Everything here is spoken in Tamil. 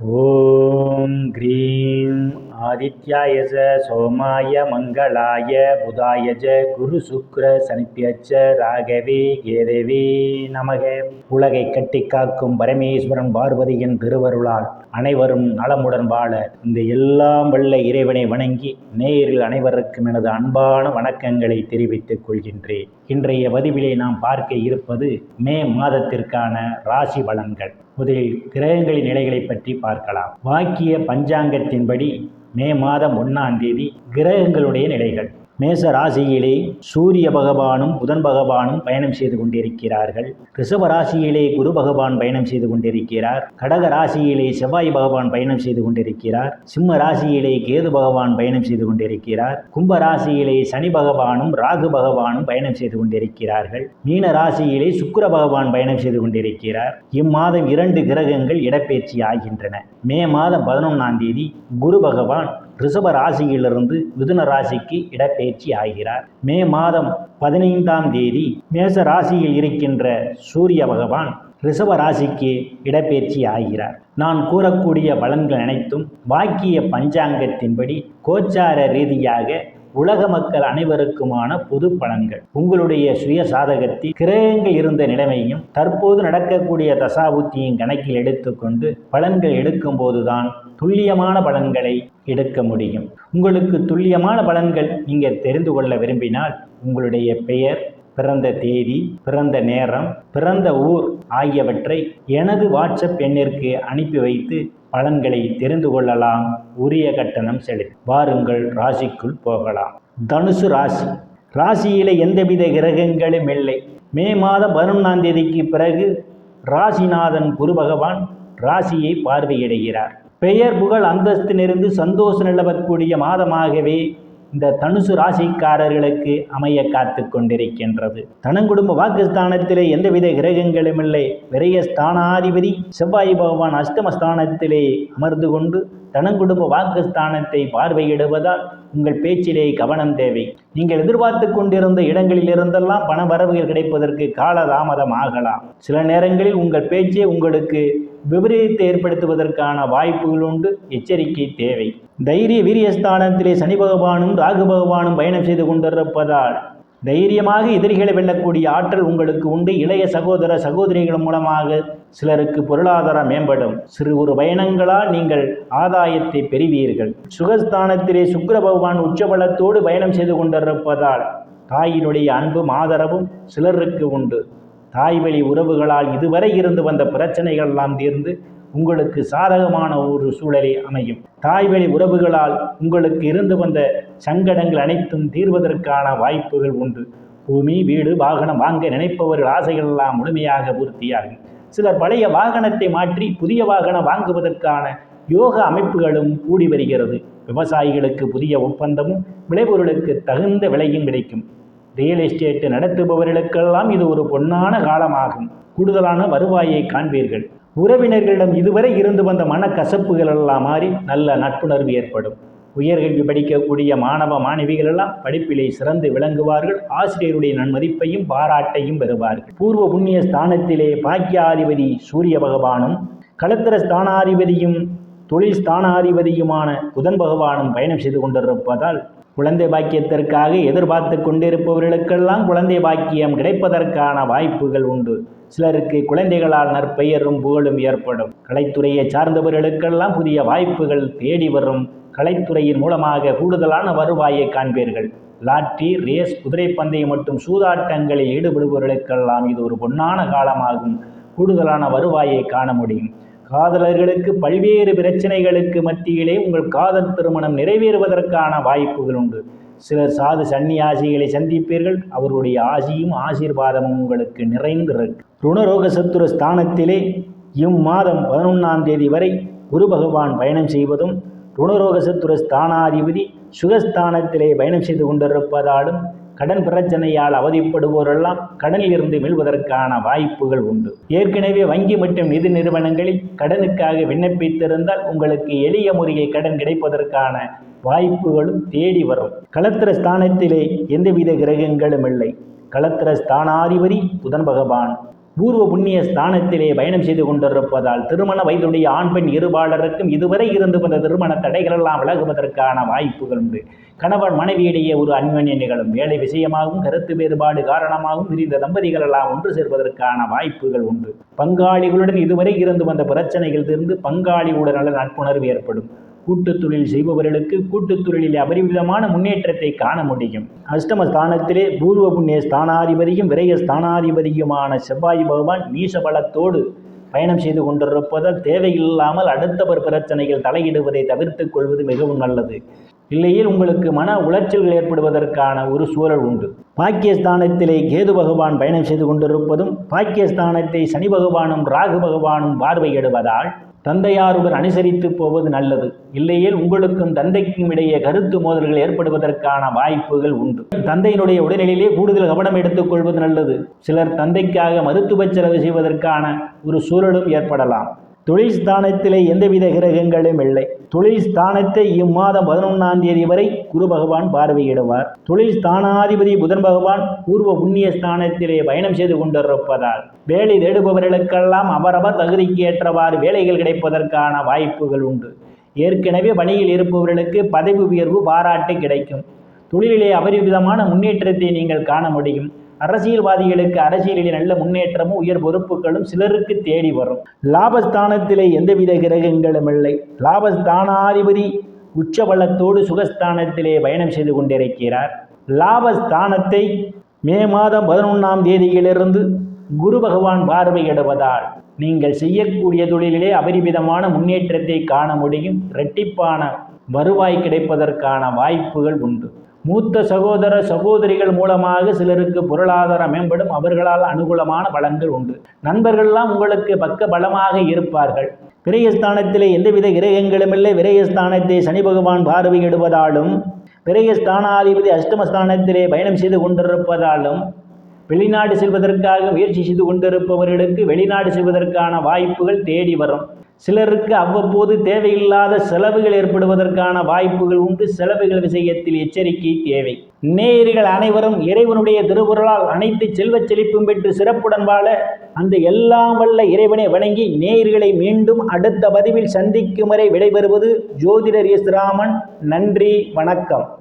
ॐ आदित्याय च सोमाय मङ्गलाय बुधाय च குருசுக்ரசனிப்பியச்ச ராகவே கேதவே நமக உலகை கட்டி காக்கும் பரமேஸ்வரன் பார்வதியின் திருவருளால் அனைவரும் நலமுடன் வாழ இந்த எல்லாம் வல்ல இறைவனை வணங்கி நேரில் அனைவருக்கும் எனது அன்பான வணக்கங்களை தெரிவித்துக் கொள்கின்றேன் இன்றைய பதிவிலே நாம் பார்க்க இருப்பது மே மாதத்திற்கான ராசி பலன்கள் முதலில் கிரகங்களின் நிலைகளை பற்றி பார்க்கலாம் வாக்கிய பஞ்சாங்கத்தின்படி மே மாதம் ஒன்றாம் தேதி கிரகங்களுடைய நிலைகள். மேச ராசியிலே சூரிய பகவானும் புதன் பகவானும் பயணம் செய்து கொண்டிருக்கிறார்கள். ரிஷப ராசியிலே குரு பகவான் பயணம் செய்து கொண்டிருக்கிறார். கடக ராசியிலே செவ்வாய் பகவான் பயணம் செய்து கொண்டிருக்கிறார். சிம்ம ராசியிலே கேது பகவான் பயணம் செய்து கொண்டிருக்கிறார். கும்ப ராசியிலே சனி பகவானும் ராகு பகவானும் பயணம் செய்து கொண்டிருக்கிறார்கள். மீன ராசியிலே சுக்கர பகவான் பயணம் செய்து கொண்டிருக்கிறார். இம்மாதம் இரண்டு கிரகங்கள் இடப்பெயர்ச்சி ஆகின்றன. மே மாதம் பதினொன்றாம் தேதி குரு பகவான் ரிஷப ராசியிலிருந்து மிதுன ராசிக்கு இடப்பெயர்ச்சி ஆகிறார். மே மாதம் பதினைந்தாம் தேதி மேச ராசியில் இருக்கின்ற சூரிய பகவான் ரிஷப ராசிக்கு இடப்பெயர்ச்சி ஆகிறார். நான் கூறக்கூடிய பலன்கள் அனைத்தும் வாக்கிய பஞ்சாங்கத்தின்படி கோச்சார ரீதியாக உலக மக்கள் அனைவருக்குமான பொது பலன்கள். உங்களுடைய சுய சாதகத்தில் கிரகங்கள் இருந்த நிலைமையும் தற்போது நடக்கக்கூடிய தசாபுத்தியும் கணக்கில் எடுத்துக்கொண்டு பலன்கள் எடுக்கும் போதுதான் துல்லியமான பலன்களை எடுக்க முடியும். உங்களுக்கு துல்லியமான பலன்கள் நீங்கள் தெரிந்து கொள்ள விரும்பினால் உங்களுடைய பெயர் பிறந்த தேதி பிறந்த நேரம் பிறந்த ஊர் ஆகியவற்றை எனது வாட்ஸ்அப் எண்ணிற்கு அனுப்பி வைத்து பலன்களை தெரிந்து கொள்ளலாம். உரிய கட்டணம் செலுத்தி வாருங்கள் ராசிக்குள் போகலாம். தனுசு ராசி. ராசியில எந்தவித கிரகங்களும் இல்லை. மே மாதம் பதினொன்றாம் தேதிக்கு பிறகு ராசிநாதன் குரு பகவான் ராசியை பார்வையிடுகிறார். பெயர் புகழ் அந்தஸ்திலிருந்து சந்தோஷம் நிலவக்கூடிய மாதமாகவே இந்த தனுசு ராசிக்காரர்களுக்கு அமைய காத்து கொண்டிருக்கின்றது. தனங்குடும்ப வாக்குஸ்தானத்திலே எந்தவித கிரகங்களும் இல்லை விரைய ஸ்தானாதிபதி செவ்வாய் பகவான் அஷ்டமஸ்தானத்திலே அமர்ந்து கொண்டு தனங்குடும்ப வாக்குஸ்தானத்தை பார்வையிடுவதால் உங்கள் பேச்சிலே கவனம் தேவை. நீங்கள் எதிர்பார்த்து கொண்டிருந்த இடங்களில் இருந்தெல்லாம் பண வரவுகள் கிடைப்பதற்கு காலதாமதம் ஆகலாம். சில நேரங்களில் உங்கள் பேச்சே உங்களுக்கு விபரீதத்தை ஏற்படுத்துவதற்கான வாய்ப்புகள் உண்டு எச்சரிக்கை தேவை. தைரிய வீரியஸ்தானத்திலே சனி பகவானும் ராகு பகவானும் பயணம் செய்து கொண்டிருப்பதால் தைரியமாக எதிரிகளை வெல்லக்கூடிய ஆற்றல் உங்களுக்கு உண்டு. இளைய சகோதர சகோதரிகள் மூலமாக சிலருக்கு பொருளாதாரம் மேம்படும். சிறு ஒரு பயணங்களால் நீங்கள் ஆதாயத்தை பெறுவீர்கள். சுகஸ்தானத்திலே சுக்கர பகவான் உச்சபலத்தோடு பயணம் செய்து கொண்டிருப்பதால் தாயினுடைய அன்பும் ஆதரவும் சிலருக்கு உண்டு. தாய்வழி உறவுகளால் இதுவரை இருந்து வந்த பிரச்சனைகள் எல்லாம் தீர்ந்து உங்களுக்கு சாதகமான ஒரு சூழலை அமையும். தாய்வழி உறவுகளால் உங்களுக்கு இருந்து வந்த சங்கடங்கள் அனைத்தும் தீர்வதற்கான வாய்ப்புகள் உண்டு. பூமி வீடு வாகனம் வாங்க நினைப்பவர்கள் ஆசைகள் எல்லாம் முழுமையாக பூர்த்தியாகும். சிலர் பழைய வாகனத்தை மாற்றி புதிய வாகனம் வாங்குவதற்கான யோக அமைப்புகளும் கூடி வருகிறது. விவசாயிகளுக்கு புதிய ஒப்பந்தமும் விளைபொருளுக்கு தகுந்த விலையும் கிடைக்கும். ரியல் எஸ்டேட் நடத்துபவர்களுக்கெல்லாம் இது ஒரு பொன்னான காலமாகும். கூடுதலான வருவாயை காண்பீர்கள். உறவினர்களிடம் இதுவரை இருந்து வந்த மனக்கசப்புகள் எல்லாம் மாறி நல்ல நட்புணர்வு ஏற்படும். உயர்கல்வி படிக்கக்கூடிய மாணவ மாணவிகள் எல்லாம் படிப்பிலே சிறந்து விளங்குவார்கள். ஆசிரியருடைய நன்மதிப்பையும் பாராட்டையும் பெறுவார்கள். பூர்வ புண்ணிய ஸ்தானத்திலே பாக்கியாதிபதி சூரிய பகவானும் களத்திர ஸ்தானாதிபதியும் தொழில் ஸ்தானாதிபதியுமான புதன் பகவானும் பயணம் செய்து கொண்டிருப்பதால் குழந்தை பாக்கியத்திற்காக எதிர்பார்த்து கொண்டிருப்பவர்களுக்கெல்லாம் குழந்தை பாக்கியம் கிடைப்பதற்கான வாய்ப்புகள் உண்டு. சிலருக்கு குழந்தைகளால் நற்பெயரும் புகழும் ஏற்படும். கலைத்துறையை சார்ந்தவர்களுக்கெல்லாம் புதிய வாய்ப்புகள் தேடி வரும். கலைத்துறையின் மூலமாக கூடுதலான வருவாயை காண்பீர்கள். லாட்டி ரேஸ் குதிரை பந்தயம் மற்றும் சூதாட்டங்களில் ஈடுபடுபவர்களுக்கெல்லாம் இது ஒரு பொன்னான காலமாகும். கூடுதலான வருவாயை காண முடியும். காதலர்களுக்கு பல்வேறு பிரச்சனைகளுக்கு மத்தியிலே உங்கள் காதல் திருமணம் நிறைவேறுவதற்கான வாய்ப்புகள் உண்டு. சிலர் சாது சன்னியாசிகளை சந்திப்பீர்கள். அவருடைய ஆசியும் ஆசீர்வாதமும் உங்களுக்கு நிறைந்திருக்கும் ருணரோக சத்துர ஸ்தானத்திலே இம்மாதம் பதினொன்றாம் தேதி வரை குரு பகவான் பயணம் செய்வதும் ருணரோக சத்துர ஸ்தானாதிபதி சுகஸ்தானத்திலே பயணம் செய்து கொண்டிருப்பதாலும் கடன் பிரச்சனையால் அவதிப்படுவோரெல்லாம் கடனில் இருந்து மீள்வதற்கான வாய்ப்புகள் உண்டு. ஏற்கனவே வங்கி மற்றும் நிதி நிறுவனங்களில் கடனுக்காக விண்ணப்பித்திருந்தால் உங்களுக்கு எளிய முறையை கடன் கிடைப்பதற்கான வாய்ப்புகளும் தேடி வரும். களத்திர ஸ்தானத்திலே எந்தவித கிரகங்களும் இல்லை. களத்திர ஸ்தானாதிபதி புதன் பகவான். பூர்வ புண்ணிய ஸ்தானத்திலே பயணம் செய்து கொண்டிருப்பதால் திருமண வயதுடைய ஆண் பெண் இருபாளருக்கும் இதுவரை இருந்து வந்த திருமண தடைகளெல்லாம் விலகுவதற்கான வாய்ப்புகள் உண்டு. கணவன் மனைவியிடையே ஒரு அன்வன்ய நிகழும். வேலை விஷயமாகவும் கருத்து வேறுபாடு காரணமாகவும் விரிந்த தம்பதிகள் எல்லாம் ஒன்று சேர்வதற்கான வாய்ப்புகள் உண்டு. பங்காளிகளுடன் இதுவரை இருந்து வந்த பிரச்சனைகள் தீர்ந்து பங்காளிகளுடன் நல்ல நட்புணர்வு ஏற்படும். கூட்டுத் தொழில் செய்பவர்களுக்கு கூட்டுத் தொழிலில் அபரிவிதமான முன்னேற்றத்தை காண முடியும். அஷ்டம ஸ்தானத்திலே பூர்வ புண்ணிய ஸ்தானாதிபதியும் விரய ஸ்தானாதிபதியுமான செவ்வாய் பகவான் நீச பலத்தோடு பயணம் செய்து கொண்டிருப்பதால் தேவையில்லாமல் அடுத்தவர் பிரச்சனையில் தலையிடுவதை தவிர்த்துக் கொள்வது மிகவும் நல்லது. இல்லையில் உங்களுக்கு மன உளைச்சல்கள் ஏற்படுவதற்கான ஒரு சூழல் உண்டு. பாக்கியஸ்தானத்திலே கேது பகவான் பயணம் செய்து கொண்டிருப்பதும் பாக்கியஸ்தானத்தை சனி பகவானும் ராகு பகவானும் பார்வையிடுவதால் தந்தையாருடன் அனுசரித்து போவது நல்லது. இல்லையேல் உங்களுக்கும் தந்தைக்கும் இடையே கருத்து மோதல்கள் ஏற்படுவதற்கான வாய்ப்புகள் உண்டு. தந்தையினுடைய உடல்நிலையிலே கூடுதல் கவனம் எடுத்துக்கொள்வது நல்லது. சிலர் தந்தைக்காக மருத்துவ செலவு செய்வதற்கான ஒரு சூழலும் ஏற்படலாம். தொழில் ஸ்தானத்திலே எந்தவித கிரகங்களும் இல்லை. தொழில் ஸ்தானத்தை இம்மாதம் பதினொன்றாம் தேதி வரை குரு பகவான் பார்வையிடுவார். தொழில் ஸ்தானாதிபதி புதன் பகவான் பூர்வ புண்ணிய ஸ்தானத்திலே பயணம் செய்து கொண்டிருப்பதால் வேலை தேடுபவர்களுக்கெல்லாம் அவரவர் தகுதிக்கு ஏற்றவாறு வேலைகள் கிடைப்பதற்கான வாய்ப்புகள் உண்டு. ஏற்கனவே பணியில் இருப்பவர்களுக்கு பதவி உயர்வு பாராட்டு கிடைக்கும். தொழிலிலே அபரிவிதமான முன்னேற்றத்தை நீங்கள் காண முடியும். அரசியல்வாதிகளுக்கு அரசியலில் நல்ல முன்னேற்றமும் உயர் பொறுப்புகளும் சிலருக்கு தேடி வரும். லாபஸ்தானத்திலே எந்தவித கிரகங்களும் இல்லை. லாபஸ்தானாதிபதி உச்சபலத்தோடு சுகஸ்தானத்திலே பயணம் செய்து கொண்டிருக்கிறார். லாபஸ்தானத்தை மே மாதம் பதினொன்றாம் தேதியிலிருந்து குரு பகவான் பார்வையிடுவதால் நீங்கள் செய்யக்கூடிய தொழிலிலே அபரிமிதமான முன்னேற்றத்தை காண முடியும். இரட்டிப்பான வருவாய் கிடைப்பதற்கான வாய்ப்புகள் உண்டு. மூத்த சகோதர சகோதரிகள் மூலமாக சிலருக்கு பொருளாதார மேம்படும். அவர்களால் அனுகூலமான பலன்கள் உண்டு. நண்பர்கள்லாம் உங்களுக்கு பக்க பலமாக இருப்பார்கள். விரயஸ்தானத்திலே எந்தவித கிரகங்களும் இல்லை. விரயஸ்தானத்தை சனி பகவான் பார்வையிடுவதாலும் விரயஸ்தானாதிபதி அஷ்டமஸ்தானத்திலே பயணம் செய்து கொண்டிருப்பதாலும் வெளிநாடு செல்வதற்காக முயற்சி செய்து கொண்டிருப்பவர்களுக்கு வெளிநாடு செல்வதற்கான வாய்ப்புகள் தேடி வரும். சிலருக்கு அவ்வப்போது தேவையில்லாத செலவுகள் ஏற்படுவதற்கான வாய்ப்புகள் உண்டு. செலவுகள் விஷயத்தில் எச்சரிக்கை தேவை. நேயர்கள் அனைவரும் இறைவனுடைய திருவுருளால் அனைத்து செல்வச் செழிப்பும் பெற்று சிறப்புடன் வாழ அந்த எல்லாம் வல்ல இறைவனை வணங்கி நேயர்களை மீண்டும் அடுத்த பதிவில் சந்திக்கும் வரை விடைபெறுவது ஜோதிடர் எஸ் ராமன். நன்றி வணக்கம்.